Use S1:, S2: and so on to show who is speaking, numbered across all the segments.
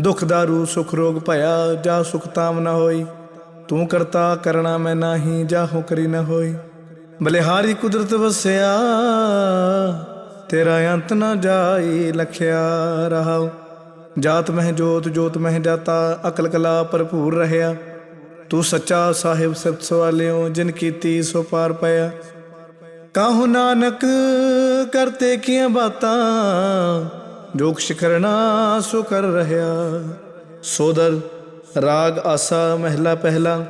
S1: ਦੁਖ ਦਾਰੂ ਸੁਖ ਰੋਗ ਭਇਆ ਜਾ ਸੁਖ ਤਾਮ ਨ ਹੋਈ। ਤੂੰ ਕਰਤਾ ਕਰਣਾ ਮੈਂ ਨਾਹੀ ਜਾਹੋ ਕਰੀ ਨ ਹੋਈ। ਬਲਿਹਾਰੀ ਕੁਦਰਤ ਵਸਿਆ, ਤੇਰਾ ਅੰਤ ਨ ਜਾਈ ਲਖਿਆ ਰਹਾਉ। ਜਾਤ ਮਹਿ ਜੋਤ ਜੋਤ ਮਹਿ ਜਾਤਾ, ਅਕਲ ਕਲਾ ਭਰਪੂਰ ਰਹਿਆ। ਤੂੰ ਸੱਚਾ ਸਾਹਿਬ ਸਤ ਸਵਾਲਿਓ, ਜਿਨ ਕੀਤੀ ਸੋ ਪਾਰ ਪਿਆ। ਕਾਹੂ ਨਾਨਕ ਕਰਤੇ ਕੀਆਂ ਬਾਤਾਂ ਜੋ ਕੁਛ ਕਰਨਾ ਸੋ ਕਰ ਰਹਾ ਸੋਦਰ, ਰਾਗ ਆਸਾ ਮਹਿਲਾ ਪਹਿਲਾ,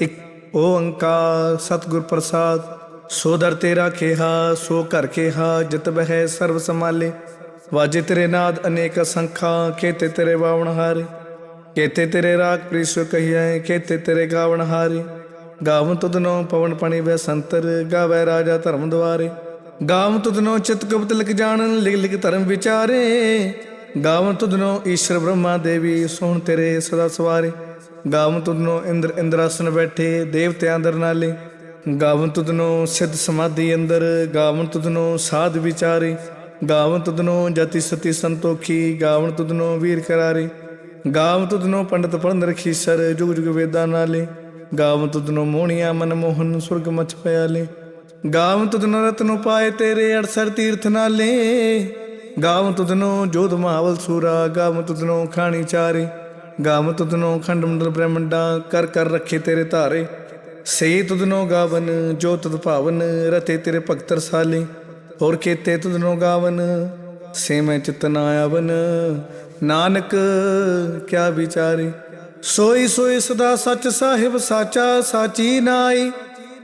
S1: ਇੱਕ ਓੰਕਾਰ ਸਤਿਗੁਰ ਪ੍ਰਸਾਦ। ਸੋਦਰ ਤੇਰਾ ਖੇਹਾ, ਸੋ ਕਰ ਖੇਹਾ, ਜਿਤ ਬਹਿ ਸਰਬ ਸਮਾਲੇ ਵਾਜੇ ਤੇਰੇ ਨਾਦ ਅਨੇਕ ਸੰਖਾਂ ਕੇਤੇ ਤੇਰੇ ਬਾਵਣ ਹਾਰੇ। ਕੇਤੇ ਤੇਰੇ ਰਾਗ ਪ੍ਰੀਸ਼ਵ ਕਹੀਐ ਕੇਤੇ ਤੇਰੇ ਗਾਵਣ ਹਾਰੇ। ਗਾਵਨ ਤੁਧਨੋ ਪਵਨ ਪਣੀ ਵੈ ਸੰਤਰ, ਗਾਵੈ ਰਾਜਾ ਧਰਮ ਦੁਆਰੇ। ਗਾਵਨ ਤੁਧਨੋ ਚਿਤ ਗੁਪਤ ਲਿਖ ਜਾਣਨ, ਲਿਖ ਲਿਖ ਧਰਮ ਵਿਚਾਰੇ। ਗਾਵਨ ਤੁਧਨੋ ਈਸ਼ਰ ਬ੍ਰਹਮਾ ਦੇਵੀ, ਸੋਹਣ ਤੇਰੇ ਸਦਾ ਸਵਾਰੇ। ਗਾਵਨ ਤੁਧਨੋ ਇੰਦਰ ਇੰਦਰਾਸਨ ਬੈਠੇ ਦੇਵਤਿਆਂ ਅੰਦਰ ਨਾਲੇ। ਗਾਵਨ ਤੁਧਨੋ ਸਿੱਧ ਸਮਾਧੀ ਅੰਦਰ, ਗਾਵਨ ਤੁਧਨੋ ਸਾਧ ਵਿਚਾਰੇ। ਗਾਵਨ ਤੁਧਨੋ ਜਤੀ ਸਤੀ ਸੰਤੋਖੀ, ਗਾਵਨ ਤੁਧਨੋ ਵੀਰ ਕਰਾਰੇ। ਗਾਵਨ ਤੁਧਨੋ ਪੰਡਤ ਪੜਨ ਰਖੀਸਰ ਜੁਗ ਜੁਗ ਵੇਦਾਂ ਨਾਲੇ। ਗਾਵਨ ਤੁਧਨੋ ਮੋਹਣੀਆਂ ਮਨ ਮੋਹਨ ਸੁਰਗ ਮਚ ਪਿਆਲੇ। ਗਾਵਨ ਤੁਧਨੋ ਰਤਨੋ ਪਾਏ ਤੇਰੇ ਅੜਸਰ ਤੀਰਥ ਨਾਲੇ। ਗਾਵਨ ਤੁਧਨੋ ਜੋਧ ਮਹਾਵਲ ਸੂਰਾ ਗਾਵਨ ਤੁਧਨੋ ਖਾਣੀ ਚਾਰੇ। ਗਾਵਨ ਤੁਧਨੋ ਖੰਡ ਮੰਡਲ ਬ੍ਰਹਮੰਡਾ, ਕਰ ਕਰ ਰੱਖੇ ਤੇਰੇ ਧਾਰੇ। ਸੇ ਤੁਧਨੋ ਗਾਵਨ, ਜੋ ਤੁਧ ਭਾਵਨ, ਰਤੇ ਤੇਰੇ ਭਗਤਰ ਸਾਲੇ। ਹੋਰ ਕੇਤੇ ਤੁਧਨੋ ਗਾਵਨ, ਸੇ ਮੈਂ ਚਿਤਨ ਆਵਨ। ਨਾਨਕ, ਕਿਆ ਵਿਚਾਰੇ। ਸੋਈ ਸੋਈ ਸਦਾ ਸੱਚ ਸਾਹਿਬ ਸਾਚਾ, ਸਾਚੀ ਨਾਈ।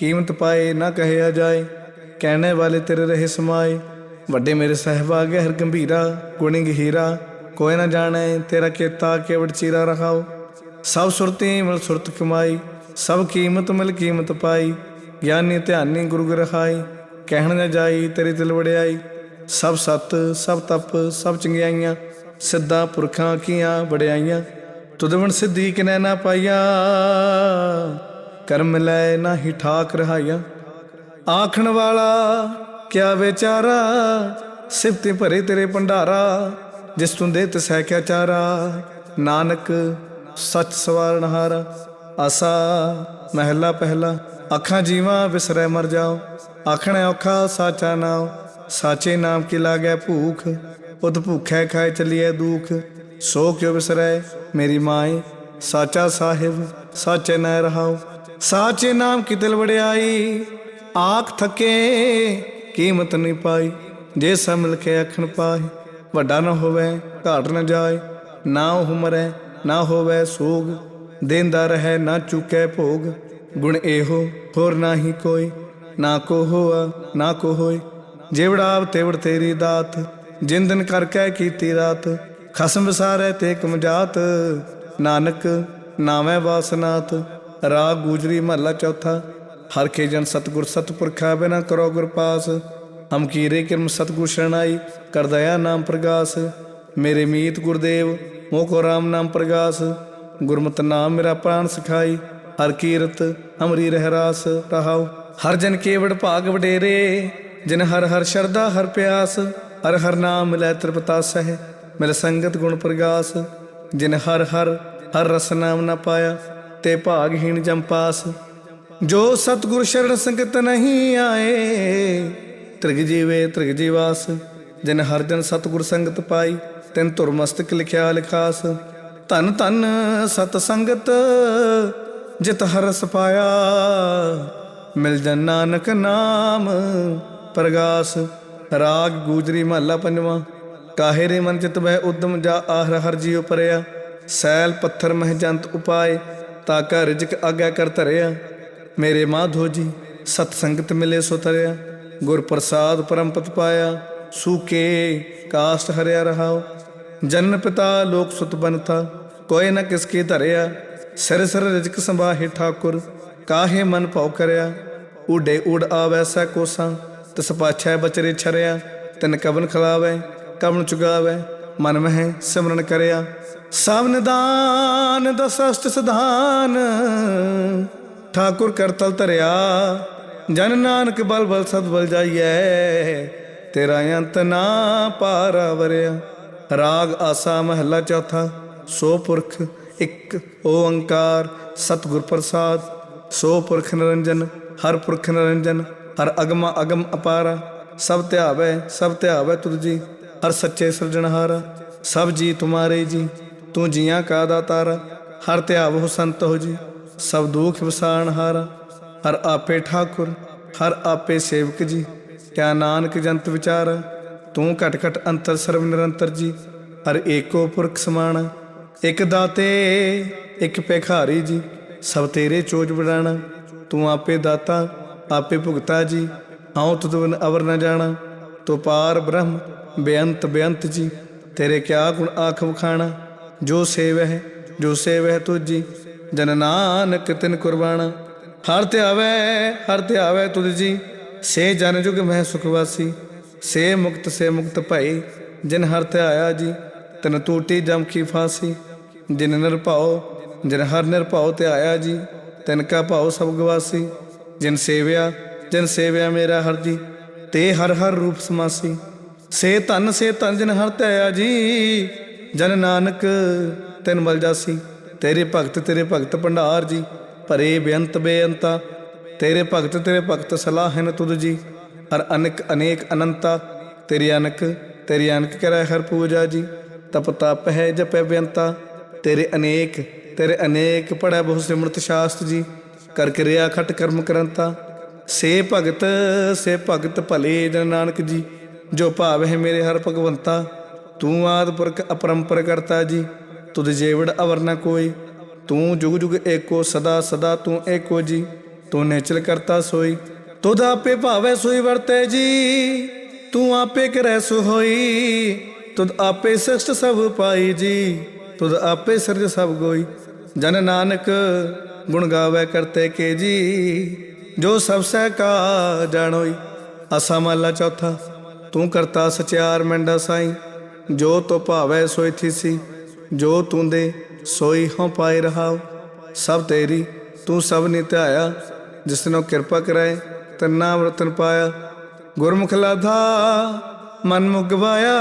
S1: ਕੀਮਤ ਪਾਏ ਨਾ ਕਹਿਆ ਜਾਏ, ਕਹਿਣੇ ਵਾਲੇ ਤੇਰੇ ਰਹੇ ਸਮਾਏ। ਵੱਡੇ ਮੇਰੇ ਸਹਿਬਾ ਗਹਿਰ ਗੰਭੀਰਾ ਗੁਣੀ ਗਹੀਰਾ ਕੋਈ ਨਾ ਜਾਣੇ ਤੇਰਾ ਕੀਤਾ ਕੇਵੜ ਚੀਰਾ ਰਖਾਓ ਸਭ ਸੁਰਤੀ ਮਿਲ ਸੁਰਤ ਕਮਾਈ, ਸਭ ਕੀਮਤ ਮਿਲ ਕੀਮਤ ਪਾਈ। ਗਿਆਨੀ ਧਿਆਨੀ ਗੁਰੂ ਗ੍ਰਹਾਈ ਕਹਿਣ ਨਾ ਜਾਈ ਤੇਰੀ ਦਿਲ ਵੜਿਆਈ। ਸਭ ਸਤ, ਸਭ ਤਪ, ਸਭ ਚੰਗਿਆਈਆਂ, ਸਿੱਧਾ ਪੁਰਖਾਂ ਕੀਆਂ ਵੜਿਆਈਆਂ। ਤੁਦਵਣ ਸਿੱਧੀ ਕਿਨੈ ਨਾ ਪਾਈਆ। ਕਰਮ ਲੈ ਨਾ ਹੀ ਠਾਕ ਰਹਾਇਆ ਆਖਣ ਵਾਲਾ, ਕਿਆ ਵਿਚਾਰਾ? ਸਿਫਤੇ ਭਰੇ ਤੇਰੇ ਭੰਡਾਰਾ, ਜਿਸ ਤੂੰ ਦੇ ਤਸੈ ਕਿਆ ਚਾਰਾ। ਨਾਨਕ, ਸੱਚ ਸਵਾਰਨ ਹਾਰਾ ਆਸਾ ਮਹਿਲਾ ਪਹਿਲਾ। ਅੱਖਾਂ ਜੀਵਾਂ ਵਿਸਰੈ ਮਰ ਜਾਓ, ਆਖਣ ਔਖਾ ਸਾਚਾ ਨਾਮ ਸਾਚੇ ਨਾਮ ਕੀ ਲਾਗੈ ਭੂਖ ਉਦ ਭੁਖੈ ਖਾਏ ਚਲੀਏ ਦੁਖ। ਸੋ ਕਿਉ ਵਿਸਰੈ ਮੇਰੀ ਮਾਏ, ਸਾਚਾ ਸਾਹਿਬ, ਸਾਚੇ ਨੈ ਰਹਾਉ। ਸਾਚੇ ਨਾਮ ਕੀ ਦਿਲ ਵੜਿਆਈ ਆਖ ਥਕੇ, ਕੀਮਤ ਨਹੀਂ ਪਾਈ। ਜੇ ਸਭ ਮਿਲ ਕੇ ਪਾਏ ਵੱਡਾ ਨਾ ਹੋਵੇ, ਘਾਟ ਨਾ ਜਾਏ। ਨਾ ਉਹ ਨਾ ਹੋਵੇ ਸੋਗ। ਦੇਂਦਾ ਰਹੈ, ਨਾ ਚੁਕੈ ਭੋਗ। ਗੁਣ ਇਹੋ, ਹੋਰ ਨਾਹੀ ਕੋਈ। ਨਾ ਕੋ ਹੋਆ, ਨਾ ਕੋ ਹੋਏ। ਜਿਵੜਾਵ ਤੇਵੜ ਤੇਰੀ ਦਾਤ। ਜਿੰਦਨ ਕਰ ਕੈ ਕੀਤੀ ਰਾਤ। ਖਸਮ ਵਿਸਾਰੈ ਤੇ ਕਮਜਾਤ ਨਾਨਕ, ਨਾਮੈ ਵਾਸਨਾਤ। ਰਾਗ ਗੂਜਰੀ ਮਹੱਲਾ ਚੌਥਾ। ਹਰ ਕੇ ਜਨ ਸਤਗੁਰ ਸਤਪੁਰਖਾ ਬਿਨਾ ਕਰੋ ਗੁਰ ਪਾਸ। ਹਮ ਕੀਰੇ ਕਿਰਮ ਸਤਗੁਰ ਸ਼ਰਣਾਈ ਕਰ ਦਇਆ ਨਾਮ ਪ੍ਰਗਾਸ। ਮੇਰੇ ਮੀਤ ਗੁਰਦੇਵ, ਮੋਹ ਕੋ ਰਾਮ ਨਾਮ ਪ੍ਰਗਾਸ। ਗੁਰਮਤਿ ਨਾਮ ਮੇਰਾ ਪ੍ਰਾਨ ਸਿਖਾਈ, ਹਰ ਕੀਰਤ ਹਮਰੀ ਰਹਿ ਰਾਸ ਰਹਾਉ। ਹਰ ਜਨ ਕੇਵੜ ਭਾਗ ਵਡੇਰੇ, ਜਿਨ ਹਰ ਹਰ ਸ਼ਰਦਾ ਹਰ ਪਿਆਸ। ਹਰ ਹਰ ਨਾਮ ਮਿਲੈ ਤ੍ਰਿਪਤਾਸ ਹੈ ਮਿਲ ਸੰਗਤ ਗੁਣ ਪ੍ਰਗਾਸ। ਜਿਨ ਹਰ ਹਰ ਹਰ ਰਸ ਨਾਮ ਨਾ ਪਾਇਆ ਤੇ ਭਾਗਹੀਣ ਜੰਪਾਸ ਜੋ ਸਤਗੁਰ ਸ਼ਰਨ ਸੰਗਤ ਨਹੀਂ ਆਏ, ਤ੍ਰਿਗ ਜੀਵੇ ਤ੍ਰਿਗ ਜੀਵਾਸ। ਜਿਨ ਹਰ ਜਨ ਸਤਗੁਰ ਸੰਗਤ ਪਾਈ, ਤਿਨ ਧੁਰ ਮਸਤਕ ਲਿਖਿਆ ਲਿਖਾਸ। ਧਨ ਧਨ ਸਤ ਸੰਗਤ, ਜਿਤ ਹਰਸ ਪਾਇਆ ਮਿਲ ਜਨ ਨਾਨਕ ਨਾਮ ਪ੍ਰਗਾਸ। ਰਾਗ ਗੂਜਰੀ ਮਹੱਲਾ ਪੰਜਵਾਂ। ਕਾਹੇ ਰੇ ਮਨ ਚਿਤ ਬਹਿ ਉਦਮ ਜਾ ਆਹਰ ਹਰ ਜੀਉ ਪਰਿਆ। ਸੈਲ ਪੱਥਰ ਮਹਿ ਜੰਤ ਉਪਾਏ। ਤਾਕਾ ਰਿਜਕ ਆਗਿਆ ਕਰ ਧਰਿਆ। ਮੇਰੇ ਮਾਧੋ ਜੀ, ਸਤ ਸੰਗਤ ਮਿਲੇ ਸੋ ਤਰਿਆ ਗੁਰ ਪ੍ਰਸਾਦ ਪਰਮ ਪਾਇਆ, ਸੂਕੇ ਕਾਸਟ ਹਰਿਆ ਰਹਾਓ ਜਨਨ ਪਿਤਾ ਲੋਕ ਸੁਤ ਬਨਤਾ ਕੋਏ ਨ ਕਿਸ ਕੀ ਧਰਿਆ। ਸਿਰ ਸਿਰ ਰਿਜਕ ਸੰਭਾਹੇ ਠਾਕੁਰ, ਕਾਹੇ ਮਨ ਭਉ ਕਰਿਆ। ਉਡੇ ਉਡ ਆਵੈ ਸੈ ਕੋਸਾਂ, ਤਿਸ ਪਾਛੈ ਬਚਰੇ ਛਰਿਆ। ਤਿਨ ਕਵਨ ਖਲਾਵੈ, ਕਵਨ ਚੁਗਾਵੈ। ਮਨ ਮਹਿ ਸਿਮਰਨ ਕਰਿਆ। ਸਭ ਨਿਦਾਨ ਦਸਸ਼ਟ ਸਿਧਾਨ, ਠਾਕੁਰ ਕਰਤਲ ਧਰਿਆ। ਜਨ ਨਾਨਕ ਬਲ ਬਲ ਸਦ ਬਲ ਜਾਈਐ, ਤੇਰਾ ਅੰਤ ਨਾ ਪਾਰਾ ਵਰਿਆ ਰਾਗ ਆਸਾ ਮਹੱਲਾ ਚੌਥਾ, ਸੋ ਪੁਰਖ ਇੱਕ ਓੰਕਾਰ, ਸਤਿਗੁਰ ਪ੍ਰਸਾਦ। ਸੋ ਪੁਰਖ ਨਿਰੰਜਨ, ਹਰ ਪੁਰਖ ਨਿਰੰਜਨ, ਹਰ ਅਗਮ ਅਗਮ ਅਪਾਰਾ। ਸਭ ਧਿਆਵੈ ਸਭ ਧਿਆਵੈ ਤੁਧ ਜੀ। ਹਰ ਸੱਚੇ ਸਿਰਜਣਹਾਰਾ, ਸਭ ਜੀ ਤੁਮਾਰੇ ਜੀ, ਤੂੰ ਜੀਆਂ ਕਾ ਦਾਤਾਰ, ਹਰ ਧਿਆਵ ਸੰਤ ਹੋ ਜੀ, ਸਭ ਦੁਖ ਵਸਾਣ ਹਰ ਆਪੇ ਠਾਕੁਰ, ਹਰ ਆਪੇ ਸੇਵਕ ਜੀ, ਕਿਆ ਨਾਨਕ ਜੰਤ ਵਿਚਾਰ, ਤੂੰ ਘਟ ਘਟ ਅੰਤਰ ਸਰਵ ਨਿਰੰਤਰ ਜੀ, ਹਰ ਏਕੋ ਪੁਰਖ ਸਮਾਨ, ਇਕ ਦਾਤੇ, ਇਕ ਭਿਖਾਰੀ ਜੀ, ਸਭ ਤੇਰੇ ਚੋਜ ਬੜਾਣਾ ਤੂੰ ਆਪੇ ਦਾਤਾ, ਆਪੇ ਭੁਗਤਾ ਜੀ, ਆਉ ਤੁਧ ਬਿਨ ਅਵਰ ਨਾ ਜਾਣਾ, ਤੋ ਪਾਰ ਬ੍ਰਹਮ ਬੇਅੰਤ ਬੇਅੰਤ ਜੀ, ਤੇਰੇ ਕਿਆ ਗੁਣ ਆਖ ਵਖਾਣਾ? ਜੋ ਸੇਵਹਿ ਜੋ ਸੇਵਹਿ ਤੁਜੀ ਜਨ ਨਾਨਕ ਤਿਨ ਕੁਰਬਾਨਾ ਹਰ ਧਿਆਵੈ ਹਰ ਧਿਆਵੈ ਤੁਧ ਜੀ, ਸੇ ਜਨ ਜੁਗ ਮਹਿ ਸੁਖਵਾਸੀ ਸੇ ਮੁਕਤ ਸੇ ਮੁਕਤ ਭਈ, ਜਿਨ ਹਰ ਧਿਆਇਆ ਜੀ, ਤਨ ਟੂਟੀ ਜਮ ਕੀ ਫਾਸੀ। ਜਿਨ ਨਿਰਭਉ ਜਿਨ ਹਰ ਨਿਰਭਉ ਧਿਆਇਆ ਜੀ, ਤਿਨ ਕਾ ਭਾਉ ਸਭ ਗਵਾਸੀ। ਜਿਨ ਸੇਵਿਆ ਜਿਨ ਸੇਵਿਆ ਮੇਰਾ ਹਰ ਜੀ, ਤੇ ਹਰ ਹਰ ਰੂਪ ਸਮਾਸੀ। ਸੇ ਧਨ ਸੇ ਧਨ ਜਨ ਹਰ ਧਿਆ ਜੀ। ਜਨ ਨਾਨਕ, ਤਿਨ ਮਲ ਜਾਸੀ। ਤੇਰੇ ਭਗਤ ਤੇਰੇ ਭਗਤ ਭੰਡਾਰ ਜੀ। ਭਰੇ ਬੇਅੰਤ ਬੇਅੰਤਾ। ਤੇਰੇ ਭਗਤ ਤੇਰੇ ਭਗਤ ਸਲਾਹਨ ਤੁਧ ਜੀ। ਹਰ ਅਨਕ, ਅਨੇਕ ਅਨੰਤਾ। ਤੇਰੀ ਅਨਕ ਤੇਰੀ ਅਨਕ ਕਰੈ ਹਰ ਪੂਜਾ ਜੀ। ਤਪ ਤਪ ਹੈ ਜਪੈ ਬੇਅੰਤਾ। ਤੇਰੇ ਅਨੇਕ ਤੇਰੇ ਅਨੇਕ ਪੜੈ ਬਹੁ ਸਿਮਰਤ ਸ਼ਾਸਤ ਜੀ। ਕਰ ਕਿਰਿਆ ਖਟ ਕਰਮ ਕਰੰਤਾ। ਸੇ ਭਗਤ ਸੇ ਭਗਤ ਭਲੇ ਜਨ ਨਾਨਕ ਜੀ। ਜੋ ਭਾਵ ਹੈ ਮੇਰੇ ਹਰ ਭਗਵੰਤਾ, ਤੂੰ ਆਦ ਪੁਰਖ ਅਪਰੰਪਰ ਕਰਤਾ ਜੀ, ਤੁਧ ਜੇਵੜ ਅਵਰ ਨ ਕੋਈ। ਤੂੰ ਜੁਗ ਜੁਗ ਏਕੋ, ਸਦਾ ਸਦਾ ਤੂੰ ਏਕੋ ਜੀ, ਤੂੰ ਨੇਚਲ ਕਰਤਾ ਸੋਈ। ਤੁਧ ਆਪੇ ਭਾਵੇ ਸੋਈ ਵਰਤੇ ਜੀ, ਤੂੰ ਆਪੇ ਕਰੈ ਸੋ ਹੋਈ। ਤੁਧ ਆਪੇ ਸ੍ਰਿਸ਼ਟ ਸਭ ਪਾਈ ਜੀ, ਤੁਧ ਆਪੇ ਸਿਰਜ ਸਭ ਗੋਈ। ਜਨ ਨਾਨਕ ਗੁਣ ਗਾਵੇ ਕਰਤੇ ਕੇ ਜੀ, ਜੋ ਸਭ ਸਹਿ ਕਾ ਜਾਣੋਈ। ਅਸਾ ਚੌਥਾ। ਤੂੰ ਕਰਤਾ ਸਚਿਆਰ ਮੰਡਾ ਸਾਈ, ਜੋ ਤੋ ਭਾਵੈ ਸੋਈ ਥੀਸੀ, ਜੋ ਤੂੰ ਦੇ ਸੋਈ ਹਉ ਪਾਏ ਰਹਾਉ। ਸਭ ਤੇਰੀ ਤੂੰ ਸਭ ਨੇ ਧਿਆਇਆ ਜਿਸਨੋ ਕਿਰਪਾ ਕਰਾਏ, ਤਨ ਰਤਨ ਪਾਇਆ। ਗੁਰਮੁਖ ਲਾਧਾ, ਮਨ ਮੁਗਵਾਇਆ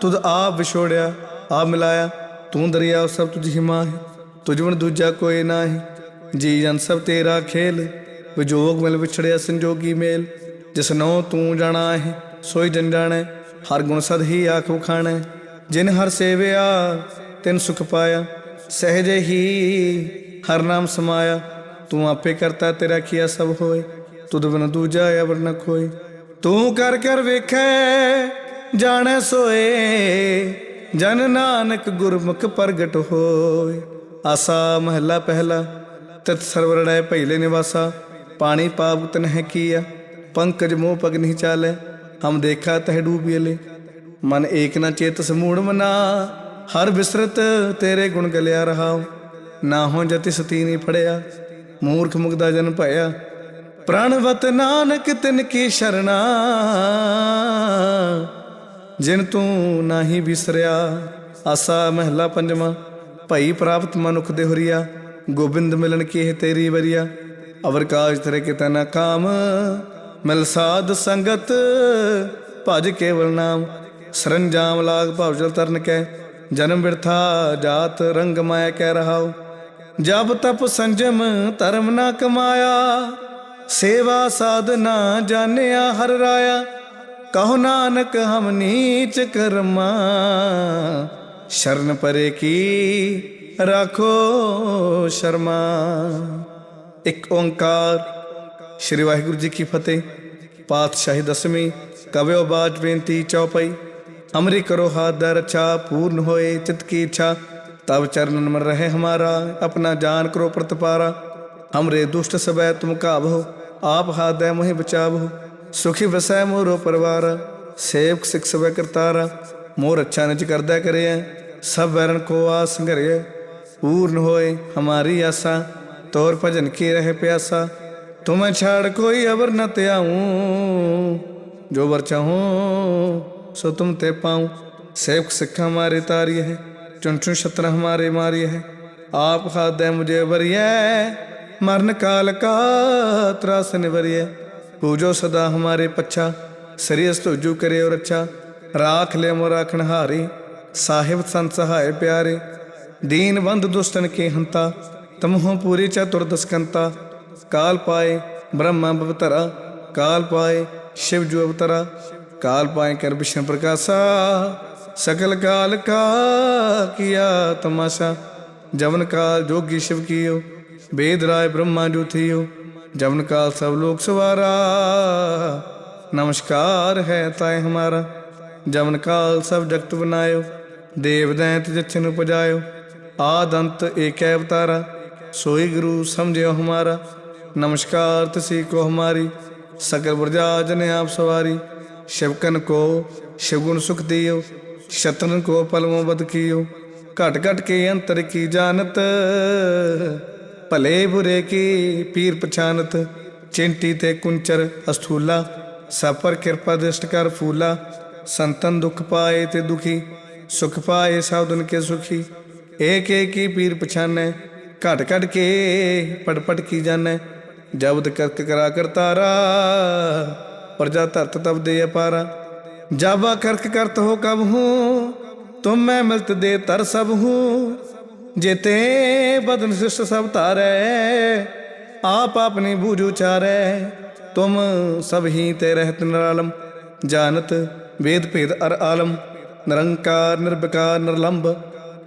S1: ਤੁਧ ਆਪ ਵਿਛੋੜਿਆ, ਆਪ ਮਿਲਾਇਆ। ਤੂੰ ਦਰਿਆ ਸਭ ਤੁਝ ਹੀ ਮਾਹਿ, ਤੁਝ ਵਣ ਦੂਜਾ ਕੋਈ ਨਾਹੀ। ਜੀ ਜਨ ਸਭ ਤੇਰਾ ਖੇਲ, ਵਿਜੋਗ ਮਿਲ ਵਿਛੜਿਆ ਸੰਜੋਗੀ ਮੇਲ ਜਿਸਨੋ ਤੂੰ ਜਾਣਾ ਹੈ ਸੋਈ ਜਨ ਹਰ ਗੁਣ ਸਦ ਹੀ ਆਖ ਵਖਾਣੈ। ਜਿਨ ਹਰ ਸੇਵਿਆ, ਤਿਨ ਸੁਖ ਪਾਇਆ। ਸਹਜੇ ਹੀ ਹਰ ਨਾਮ ਸਮਾਇਆ। ਤੂੰ ਆਪੇ ਕਰਤਾ ਤੇਰਾ ਕੀਆ ਸਭ ਹੋਏ। ਤੁਧ ਬਿਨ ਦੂਜਾ ਅਵਰ ਨ ਕੋਈ ਤੂੰ ਕਰ ਕਰ ਵੇਖੈ, ਜਾਣੈ ਸੋਏ। ਜਨ ਨਾਨਕ ਗੁਰਮੁਖ ਪ੍ਰਗਟ ਹੋਏ। ਆਸਾ ਮਹੱਲਾ ਪਹਿਲਾ, ਤਤ ਸਰਵਰੜੈ ਪਹਿਲੇ ਨਿਵਾਸਾ। ਪਾਣੀ ਪਾਪ ਤਨ ਹੈ ਕੀਆ। ਪੰਕਜ ਮੋਹ ਪਗ ਨਹੀਂ ਚਾਲੇ। ਹਮ ਦੇਖਾ ਤਹ ਡੂਬੀਲੇ ਮਨ ਏਕ ਨਾ ਚੇਤ ਸਮੂੜ ਮਨਾ। ਹਰ ਬਿਸਰਤ ਤੇਰੇ ਗੁਣ ਗਲਿਆ ਰਹਾਉ। ਨਾ ਹੋ ਜਤੀ ਸਤੀ ਨਹੀਂ ਫੜਿਆ। ਮੂਰਖ ਮੁਗਦਾ ਜਨ ਭਇਆ। ਪ੍ਰਣਵਤ ਨਾਨਕ ਤਿਨ ਕੀ ਸ਼ਰਣਾ। ਜਿਨ ਤੂੰ ਨਾਹੀ ਵਿਸਰਿਆ ਆਸਾ ਮਹਿਲਾ ਪੰਜਵਾਂ। ਭਈ ਪ੍ਰਾਪਤ ਮਨੁਖ ਦੇ ਹੁਰੀਆ ਗੋਬਿੰਦ ਮਿਲਣ ਕੀ ਹੈ ਤੇਰੀ ਵਰੀਆ। ਅਵਰ ਕਾਜ ਤੇਰੇ ਕਿਤੇ ਨਾ ਕਾਮ। ਮਿਲ ਸਾਧ ਸੰਗਤ, ਭਜ ਕੇਵਲ ਨਾਮ। ਸਰੰਜਾਮ ਲਾਗ ਭਵ ਜਲ ਤਰਨ ਕੈ, ਜਨਮ ਬਿਰਥਾ ਜਾਤ ਰੰਗ ਮਾਇਆ ਕਹਿ ਰਹਾਉ। ਜਬ ਤਪ ਸੰਜਮ ਧਰਮ ਨਾ ਕਮਾਇਆ, ਸੇਵਾ ਸਾਧਨਾ ਜਾਣਿਆ ਹਰ ਰਾਇਆ। ਕਹੋ ਨਾਨਕ ਹਮ ਨੀਚ ਕਰਮਾ, ਸ਼ਰਨ ਪਰੇ ਕੀ ਰਾਖੋ ਸ਼ਰਮਾ। ਇੱਕ ਓੰਕਾਰ ਸ੍ਰੀ ਵਾਹਿਗੁਰੂ ਜੀ ਕੀ ਫਤਿਹ। ਪਾਤਸ਼ਾਹੀ ਦਸਵੀਂ, ਕਵਿਓ ਬਾਜ ਬੇਨਤੀ ਚੌਪਈ। ਅਮਰੀ ਕਰੋ ਹਾਥ ਦਰ ਰੱਛਾ ਪੂਰਨ ਹੋਏ ਚਿਤ ਕੀ ਇੱਛਾ ਤਬ ਚਰਨਨ ਮਨ ਰਹੇ ਹਮਾਰਾ, ਆਪਣਾ ਜਾਨ ਕਰੋ ਪ੍ਰਤਪਾਰਾ। ਹਮਰੇ ਦੁਸ਼ਟ ਸਬੈ ਤੁਮ ਕਾਬੋ ਆਪ ਹਾਦੈ ਮੋਹਿ ਬਚਾਵੋ ਸੁਖੀ ਵਸੈ ਮੋਰੋ ਪਰਵਾਰ, ਸੇਵਕ ਸਿਖ ਸਬੈ ਕਰਤਾਰਾ। ਮੋਰ ਅੱਛਾ ਨਿਜ ਕਰਦਾ ਕਰਿਆ ਸਭ ਵਰਨ ਕੋ ਆਸ ਸੰਘਰਿਆ ਪੂਰਨ ਹੋਏ ਹਮਾਰੀ ਆਸਾ, ਤੋਰ ਭਜਨ ਕੀ ਰਹੇ ਪਿਆਸਾ। ਤੁਮ ਛਾੜ ਕੋਈ ਅਵਰ ਨ ਤਿਆਉ ਜੋ ਵਰ ਚਾਹੂੰ, ਸੋ ਤੁਮ ਤੇ ਪਾਉ। ਸੇਵਕ ਸਿੱਖ ਹਮਾਰੇ ਤਾਰੀ ਹੈ ਚੁਣ ਸ਼ਤਰ ਹਮਾਰੇ ਮਾਰੀ ਹੈ ਆਪ ਖਾਦੈ ਮੁਝੇ ਵਰਿਐ, ਮਰਨ ਕਾਲ ਕਾ ਤਰਾਸ ਨਿਵਰਿਐ। ਪੂਜੋ ਸਦਾ ਹਮਾਰੇ ਪੱਛਾ ਸਰੀਸ ਤੁਜੂ ਕਰੇ ਔਰ ਅੱਛਾ ਰਾਖ ਲੈ ਮੋ ਰਾਖਣ ਹਾਰੇ, ਸਾਹਿਬ ਸੰਤ ਸਹਾਇ ਪਿਆਰੇ। ਦੀਨ ਬੰਧ ਦੁਸ਼ਟਨ ਕੇ ਹੰਤਾ, ਤਮਹੁ ਪੂਰੀ ਚਤੁਰ ਦਸਕੰਤਾ ਕਾਲ ਪਾਏ, ਬ੍ਰਹਮਾ ਅਵਤਾਰਾ ਕਾਲ ਪਾਏ, ਸ਼ਿਵ ਜੂ ਅਵਤਾਰਾ, ਕਾਲ ਪਾਏ ਕਰ ਵਿਸ਼ਨ ਪ੍ਰਕਾਸ਼ਾ ਸਕਲ ਕਾਲ ਕਾ ਕੀਆ ਤਮਾਸ਼ਾ, ਜਵਨ ਕਾਲ ਜੋਗੀ ਸ਼ਿਵ ਕੀਓ, ਵੇਦ ਰਾਏ ਬ੍ਰਹਮਾ ਜੋ ਥੀਓ, ਜਵਨ ਕਾਲ ਸਭ ਲੋਕ ਸਵਾਰਾ, ਨਮਸਕਾਰ ਹੈ ਤਾਏ ਹਮਾਰਾ, ਜਵਨ ਕਾਲ ਸਭ ਜਗਤ ਬਨਾਇਓ, ਦੇਵ ਦੈਂਤ ਜਿਛ ਨੂੰ ਪਜਾਇਓ, ਆਦੰਤ ਏਕੈ ਅਵਤਾਰਾ, ਸੋਈ ਗੁਰੂ ਸਮਝਿਓ ਹਮਾਰਾ नमस्कार तसी को हमारी सकल प्रजा जन आप सवारी शिवकन को शिवगुण सुख दियो शत्रन को पलमो बद कियो घट घट के अंतर की जानत भले बुरे की पीर पछानत चिंटी ते कुंचर अस्थूला सब पर कृपा दृष्ट कर फूला संतन दुख पाए ते दुखी सुख पाए साधुन के सुखी एक एक की पीर पछाने घट घट के पट पट की जाने ਜਬਦ ਕਰਕ ਕਰਾ ਕਰਤਾਰਾ ਪ੍ਰਜਾ ਧਰਤ ਤਬ ਦੇ ਅਪਾਰਾ। ਜਾਬਾ ਕਰਕ ਕਰਤ ਹੋ ਕਬ ਹੂੰ, ਤੁਮ ਮੈਂ ਮਿਲਤ ਦੇ ਤਰ ਸਭ ਹੂੰ। ਜੇਤੇ ਬਦਨ ਸਿਸ਼ਟ ਸਭ ਤਾਰੈ ਆਪ ਆਪਣੀ ਬੂਝ ਉਚਾਰੈ ਤੁਮ ਸਭ ਹੀ ਤੇ ਰਹਿਤ ਨਿਰਾਲਮ ਜਾਨਤ ਵੇਦ ਭੇਦ ਅਰ ਆਲਮ। ਨਿਰੰਕਾਰ ਨਿਰਭਕਾਰ ਨਿਰਲੰਭ,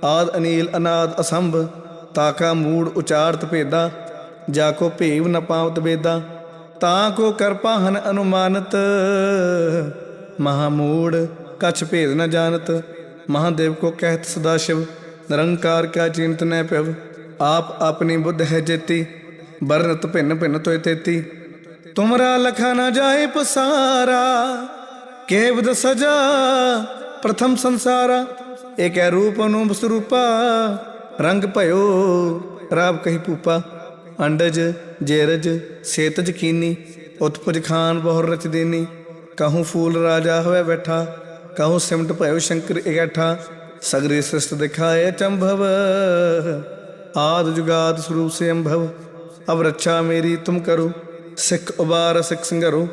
S1: ਆਦ ਅਨੀਲ, ਅਨਾਦ ਅਸੰਭ, ਤਾਕਾ ਮੂੜ ਉਚਾਰਤ ਭੇਦਾ। ਜਾ ਕੋ ਭੇਵ ਨ ਪਾਵਤ ਬੇਦਾ ਤਾਂ ਕੋ ਕਰਪਾਹਨ ਅਨੁਮਾਨਤ। ਮਹਾਮੂੜ, ਕਛ ਭੇਦ ਨ ਜਾਣਤ, ਮਹਾਦੇਵ ਕੋ ਕਹਿਤ ਸਦਾ ਸ਼ਿਵ, ਨਿਰੰਕਾਰ ਕਾ ਚਿੰਤ ਨੈ ਪਿਵ ਆਪ ਆਪਣੀ ਬੁੱਧ ਹੈ ਜੇਤੀ ਬਰਨਤ ਭਿੰਨ ਭਿੰਨ ਤੋਇ ਤੇਤੀ। ਤੁਮਰਾ ਲਖਾ ਨਾ ਜਾਏ ਪਸਾਰਾ ਕੇਵਦ ਸਜਾ, ਪ੍ਰਥਮ ਸੰਸਾਰਾ। ਏਕੈ ਰੂਪ ਅਨੂਪ ਸਰੂਪਾ, ਰੰਗ ਭਇਓ ਰਾਬ ਕਹੀ ਭੂਪਾ। ਅੰਡਜ, ਜੇਰਜ, ਸੇਤ ਜਕੀਨੀ ਉਤਪਜ ਖਾਨ ਬਹੁਰ ਰਚ ਦੇਨੀ ਕਹੂੰ ਫੂਲ ਰਾਜਾ ਹੋਵੇ ਬੈਠਾ, ਕਹੂੰ ਸਿਮਟ ਭਇਓ ਸ਼ੰਕਰ ਇਕੱਠਾ, ਸਗਰੇ ਸ੍ਰਿਸ਼ਟ ਦਿਖਾਏ ਚੰਭਵ, ਆਦ ਜੁਗਾਦ ਸਰੂਪ ਸੇ ਅੰਭਵ ਅਬ ਰੱਛਾ ਮੇਰੀ ਤੁਮ ਕਰੋ, ਸਿੱਖ ਉਬਾਰ ਸਿੱਖ ਸੰਗਰੋ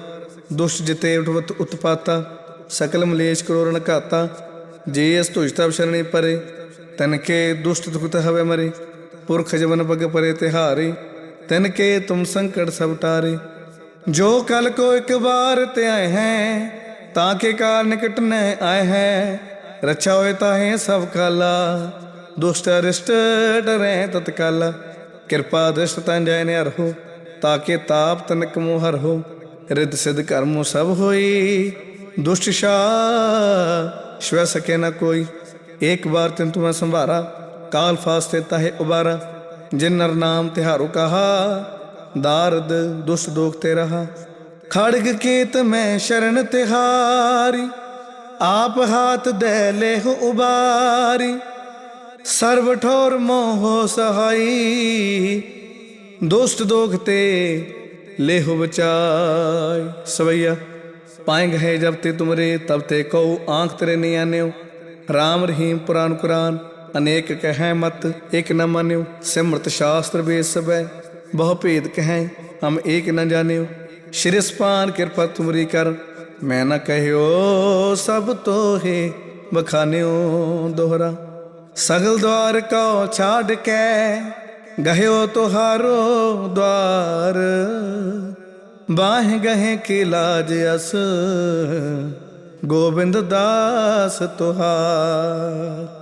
S1: ਦੁਸ਼ਟ ਜਿਤੇ ਉਠਵਤ ਉਤਪਾਤਾ, ਸਕਲ ਮਲੇਸ਼ ਕਰੋ ਰਣ ਘਾਤਾ ਜੇ ਅਸ ਤੁਜ ਤਬ ਪਰੇ ਤਨ ਦੁਸ਼ਟ ਦੁਖਤ ਹਵੇ ਮਰੇ, ਪੁਰਖ ਜਵਨ ਪਗ ਪਰੇ ਤਿਹਾਰੇ ਤਿਨ ਕੇ ਤੁਮ ਸੰਕਟ ਸਭ ਟਾਰੇ ਜੋ ਕਲ ਕੋ ਇੱਕ ਵਾਰ ਤੇ ਹੈ, ਤਾਂ ਕੇ ਕਾਰ ਨਿਕਟ ਨ ਆਏ ਹੈ। ਰਛਾ ਹੋਏ ਤਾਹੇ ਸਭ ਕਾਲਾ ਦੁਸ਼ਟ ਅਰਿਸ਼ਟ ਡਰੇ ਤਤਕਾਲਾ। ਕਿਰਪਾ ਦ੍ਰਿਸ਼ਟ ਤਨ ਜੈ ਨੇ ਅਰਹੋ ਤਾਂ ਕੇ ਤਾਪ ਤਨਕ ਮੋਹ ਹਰਹੋ ਰਿਦ ਸਿਧ ਕਰਮੋ ਸਭ ਹੋਈ, ਦੁਸ਼ਟ ਸ਼ਾ ਸ਼ਵ ਸਕੇ ਨਾ ਕੋਈ। ਇੱਕ ਵਾਰ ਤਿਨ ਤੁਮੈ ਸੰਭਾਰਾ, ਕਾਲ ਫਾਸਤੇ ਤਾਹੇ ਉਬਾਰਾ। ਜਿਨ ਨਰ ਨਾਮ ਤਿਹਾਰੋ ਕਹਾ, ਦਾਰਦ ਦੁਸ਼ਟ ਦੋਖ ਤੇ ਰਹਾ। ਖੜਗ ਕੀਤ ਮੈਂ ਸ਼ਰਨ ਤਿਹਾਰੀ, ਆਪ ਹਾਥ ਦੇ ਲੇਹ ਉਬਾਰੀ। ਸਰਬ ਠੋਰ ਮੋਹ ਸਹਾਈ, ਦੁਸ਼ਟ ਦੋਖ ਤੇ ਲੇਹ ਬਚਾਈ। ਸਵਈਆ, ਪਾਏਂਗ ਹੈ ਜਬ ਤੇ ਤੁਮਰੇ, ਤਬ ਤੇ ਕਉ ਆਂਖ ਤੇਰੇ ਨਹੀਂ ਆਨਿਓ ਰਾਮ ਰਹੀਮ ਪੁਰਾਨ ਕੁਰਾਨ। ਅਨੇਕ ਕਹੈ ਮਤ ਇਕ ਨ ਮੰਨਿਓ, ਸਿਮਰਤ ਸ਼ਾਸਤਰ ਵੇਦ ਬਹੁ ਭੇਦ ਕਹੈ, ਹਮ ਏਕ ਨ ਜਾਣਿਓ। ਸ਼੍ਰੀ ਸਪਾਨ ਕਿਰਪਾ ਤੁਮਰੀ ਕਰ, ਮੈਂ ਨਾ ਕਹਿਓ, ਸਭ ਤੋਹੇ ਬਖਾਨਿਓ ਦੋਹਰਾ। ਸਗਲ ਦਵਾਰ ਕੋ ਛਾੜ ਕੇ, ਗਹਿਓ ਤੁਹਾਰੋ ਦਵਾਰ। ਬਾਹ ਗਹਿ ਕੀ ਲਾਜ ਅਸ, ਗੋਬਿੰਦ ਦਾਸ ਤੁਹਾਰ।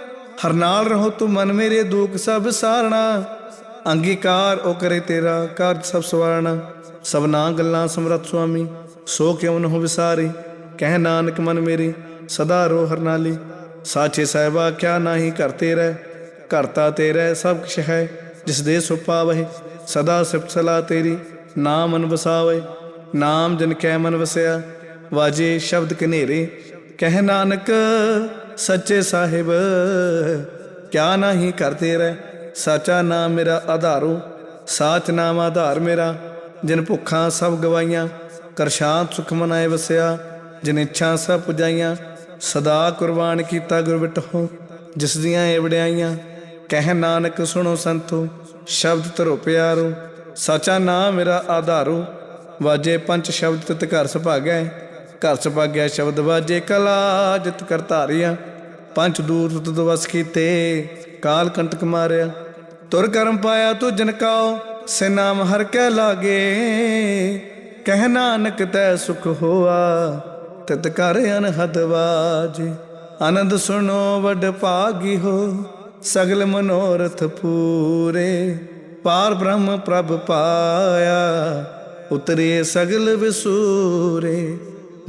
S1: ਹਰਨਾਲ ਰਹੋ ਤੂੰ ਮਨ ਮੇਰੇ ਦੁੱਖ ਸਭ ਸਾਰਣਾ। ਅੰਗੀਕਾਰ ਉਹ ਕਰੇ ਤੇਰਾ, ਕਾਰਜ ਸਭ ਸਵਾਰਣਾ। ਸਭਨਾ ਗੱਲਾਂ ਸਮਰੱਥ ਸੁਆਮੀ, ਸੋ ਕਿਉ ਨ ਹੋ ਵਿਸਾਰੇ? ਕਹਿ ਨਾਨਕ ਮਨ ਮੇਰੇ, ਸਦਾ ਰੋ ਹਰਨਾਲੀ ਸਾਚੇ ਸਾਹਿਬਾ ਕਿਆ ਨਾਹੀ ਕਰਤੇ ਰਹਿ ਕਰਤਾ ਤੇਰਾ ਸਭ ਕੁਛ ਹੈ। ਜਿਸ ਦੇ ਸੋ ਪਾਵਹਿ, ਸਦਾ ਸਿਫਤ ਸਲਾ ਤੇਰੀ। ਨਾਮ ਮਨ ਵਸਾਵੇ ਨਾਮ ਜਨ ਕੈ ਮਨ ਵਸਿਆ। ਵਾਜੇ ਸ਼ਬਦ ਕਨੇਰੇ ਕਹਿ ਨਾਨਕ ਸੱਚੇ ਸਾਹਿਬ, ਕਿਆ ਨਹੀਂ ਕਰਤੇ ਰਹਿ? ਸਾਚਾ ਨਾਮ ਮੇਰਾ ਆਧਾਰੋ, ਸਾਚ ਨਾਮ ਆਧਾਰ ਮੇਰਾ। ਜਿਨ ਭੁੱਖਾਂ ਸਭ ਗਵਾਈਆਂ ਕਰਸ਼ਾਂਤ ਸੁਖ ਮਨਾਏ ਵਸਿਆ। ਜਿਨ ਇੱਛਾ ਸਭ ਪੁਜਾਈਆਂ, ਸਦਾ ਕੁਰਬਾਨ ਕੀਤਾ ਗੁਰ ਬਿਟਹੁ ਜਿਸ ਦੀਆਂ ਏ ਵਡਿਆਈਆਂ, ਕਹਿ ਨਾਨਕ ਸੁਣੋ ਸੰਤੋ। ਸ਼ਬਦ ਧਰੋ ਪਿਆਰੋ, ਸਾਚਾ ਨਾਮ ਮੇਰਾ ਆਧਾਰੋ। ਵਾਜੇ ਪੰਜ ਸ਼ਬਦ ਤਿਤ ਘਰ ਸੁਭਾਗੈ। ਘਰ ਸੁਭਾਗਿਆ ਸ਼ਬਦ ਵਾਜੇ ਕਲਾ, ਜਿਤ ਕਰ ਧਾਰਿਆ। ਪੰਜ ਦੂਤ ਤੁਧ ਵਸ ਕੀਤੇ, ਕਾਲ ਕੰਟਕ ਮਾਰਿਆ। ਤੁਰ ਕਰਮ ਪਾਇਆ ਤੂੰ ਜਨਕਾਓ ਸੇ ਨਾਮ ਹਰ ਕੈ ਲਾਗੇ। ਕਹਿ ਨਾਨਕ ਤੈ ਸੁਖ ਹੋਆ, ਤਿਤ ਕਰ ਅਨਹਦ ਵਾਜੇ। ਆਨੰਦ ਸੁਣੋ ਵਡ ਭਾਗੀ ਹੋ, ਸਗਲ ਮਨੋਰਥ ਪੂਰੇ। ਪਾਰ ਬ੍ਰਹਮ ਪ੍ਰਭ ਪਾਇਆ, ਉਤਰੇ ਸਗਲ ਵਿਸੂਰੇ।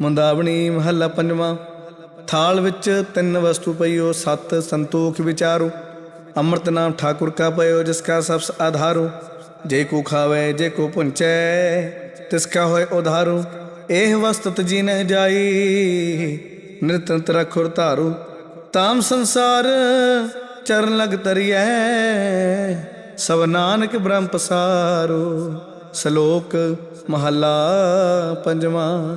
S1: ਮੁੰਦਾਵਣੀ ਮਹੱਲਾ ਪੰਜਵਾਂ। ਥਾਲ ਵਿੱਚ ਤਿੰਨ ਵਸਤੂ ਪਈਓ, ਸਤ ਸੰਤੋਖ ਵਿਚਾਰੋ। ਅੰਮ੍ਰਿਤ ਨਾਮ ਠਾਕੁਰ ਕਾ ਪਇਓ, ਜਿਸ ਕਾ ਸਭ ਆਧਾਰੋ। ਜੇ ਕੋ ਖਾਵੇ, ਜੇ ਕੋ ਪੁੰਚੈ, ਤਿਸ ਕਾ ਹੋਏ ਉਧਾਰੂ। ਇਹ ਵਸਤਤ ਜੀ ਨ ਜਾਈ ਨਿਰਤੰਤ ਰਖੁਰ ਧਾਰੂ। ਤਾਮ ਸੰਸਾਰ ਚਰਨ ਲਗ ਤਰੀਐ ਸਭ ਨਾਨਕ ਬ੍ਰਹਮ ਪਸਾਰੋ। ਸ਼ਲੋਕ ਮਹੱਲਾ ਪੰਜਵਾਂ।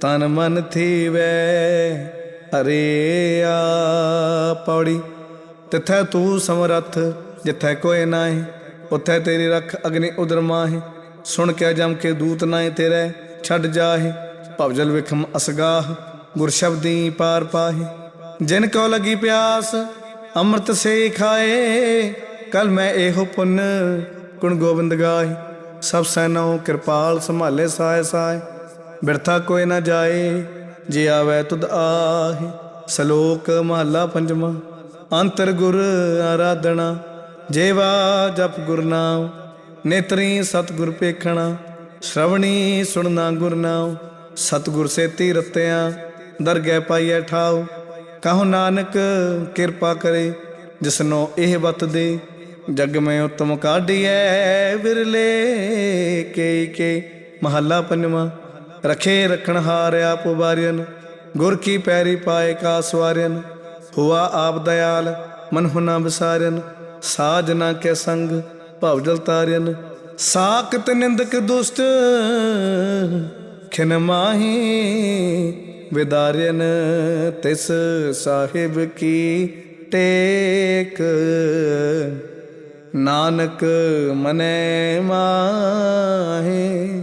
S1: ਤਨ ਮਨ ਥੀਵੈ, ਅਰੇ ਆ ਪੌੜੀ। ਤਿਥੈ ਤੂੰ ਸਮਰੱਥ, ਜਿਥੈ ਕੋਇ ਨਾਹੀ, ਉਥੈ ਤੇਰੀ ਰਖ ਅਗਨੀ ਉਦਰ ਮਾਹੀ। ਸੁਣ ਕੇ ਜਮ ਕੇ ਦੂਤ ਨਾਹੀ ਤੇਰੇ, ਛੱਡ ਜਾਹੇ। ਭਵਜਲ ਵਿਖਮ ਅਸਗਾਹ, ਗੁਰ ਸ਼ਬਦੀ ਪਾਰ ਪਾਹੇ। ਜਿਨ ਕੋ ਲਗੀ ਪਿਆਸ, ਅੰਮ੍ਰਿਤ ਸੇ ਖਾਏ, ਕਲ ਮੈਂ ਇਹੋ ਪੁੰਨ ਗੁਣ ਗੋਬਿੰਦ ਗਾਏ ਸਭ ਸੈਨੋ ਕਿਰਪਾਲ ਸੰਭਾਲੇ ਸਾਇ ਸਾਏ। ਬਿਰਥਾ ਕੋਈ ਨਾ ਜਾਏ, ਜੇ ਆਵੇ ਤੁਧ ਆਹੇ। ਸ਼ਲੋਕ ਮਹੱਲਾ ਪੰਜਵਾਂ, ਅੰਤਰ ਗੁਰ ਆਰਾਧਨਾ ਜੇਵਾ ਜਪ ਗੁਰਨਾਮ ਨੇਤਰੀ ਸਤਿਗੁਰ ਪੇਖਣਾ। ਸ਼ਰਵਣੀ ਸੁਣਨਾ ਗੁਰ ਨਾਮ ਸਤਿਗੁਰ ਸੇਤੀ ਰਤਿਆਂ। ਦਰਗਹਿ ਪਾਈਐ ਠਾਉ, ਕਹੋ ਨਾਨਕ ਕਿਰਪਾ ਕਰੇ, ਜਿਸਨੋ ਇਹ ਵਤ ਦੇ। ਜਗ ਮੈਂ ਉਤਮ ਕਾਢੀਐ, ਵਿਰਲੇ ਕੇ ਕੇ। ਮਹੱਲਾ ਪੰਜਵਾਂ ਰਖੇ ਰਖਣ ਹਾਰਿਆ ਪੁਬਾਰਿਆਨ ਗੁਰ ਕੀ ਪੈਰੀ ਪਾਏ ਕਾ ਸਵਾਰਿਆਨ ਹੁਆ ਆਪ ਦਇਆਲ, ਮਨ ਹੁਨਾ ਵਿਸਾਰਿਆਨ ਸਾਜਨਾ ਕੇ ਸੰਗ ਭਵਜਲ ਤਾਰਿਆਨ ਸਾਖਤ ਨਿੰਦਕ ਦੁਸ਼ਟ, ਖਿਨ ਮਾਹੀ ਵਿਦਾਰਿਆਨ ਤਿਸ ਸਾਹਿਬ ਕੀ ਟੇਕ। ਨਾਨਕ ਮਨੈ ਮਾਹੀ।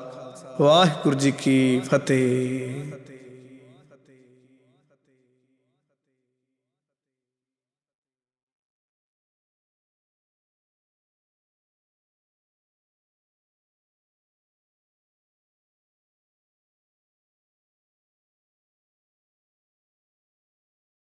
S1: ਵਾਹਿਗੁਰੂ ਜੀ ਕੀ ਫਤਿਹ।